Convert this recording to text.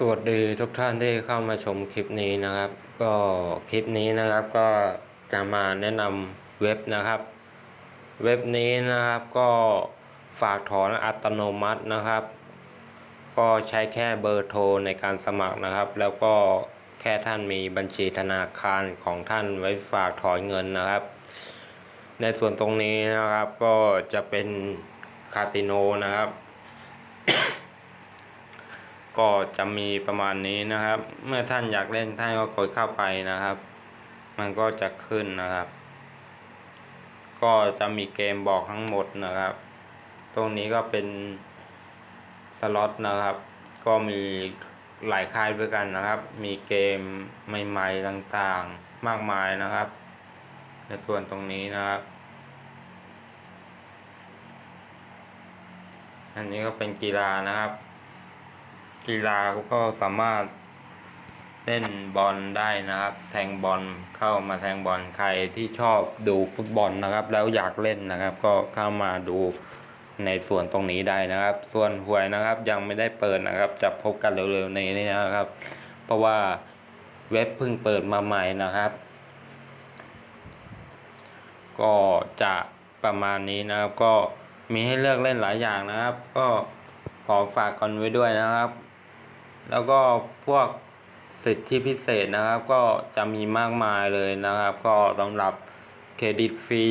สวัสดีทุกท่านที่เข้ามาชมคลิปนี้นะครับ ก็คลิปนี้นะครับก็จะมาแนะนำเว็บนะครับ เว็บนี้นะครับก็ฝากถอนอัตโนมัตินะครับ ก็ใช้แค่เบอร์โทรในการสมัครนะครับ แล้วก็แค่ท่านมีบัญชีธนาคารของท่านไว้ฝากถอนเงินนะครับ ในส่วนตรงนี้นะครับก็จะเป็นคาสิโนนะครับ ก็จะมีประมาณนี้นะครับ เมื่อท่านอยากเล่นท่านก็กดเข้าไปนะครับ มันก็จะขึ้นนะครับ ก็จะมีเกมบอกทั้งหมดนะครับ ตรงนี้ก็เป็นสล็อตนะครับ ก็มีหลายค่ายด้วยกันนะครับ มีเกมใหม่ๆต่างๆมากมายนะครับ ในส่วนตรงนี้นะครับ อันนี้ก็เป็นกีฬานะครับ กีฬาก็สามารถเล่นบอลได้นะครับ แทงบอลเข้ามาแทงบอลใครที่ชอบดูฟุตบอลนะครับ แล้วอยากเล่นนะครับ ก็เข้ามาดูในส่วนตรงนี้ได้นะครับ ส่วนหวยนะครับยังไม่ได้เปิดนะครับ จะพบกันเร็วๆในนี้นะครับ เพราะว่าเว็บเพิ่งเปิดมาใหม่นะครับ ก็จะประมาณนี้นะครับ ก็มีให้เลือกเล่นหลายอย่างนะครับ ก็ขอฝากกันไว้ด้วยนะครับ แล้วก็พวกสิทธิพิเศษนะครับ ก็จะมีมากมายเลยนะครับ ก็สำหรับเครดิตฟรี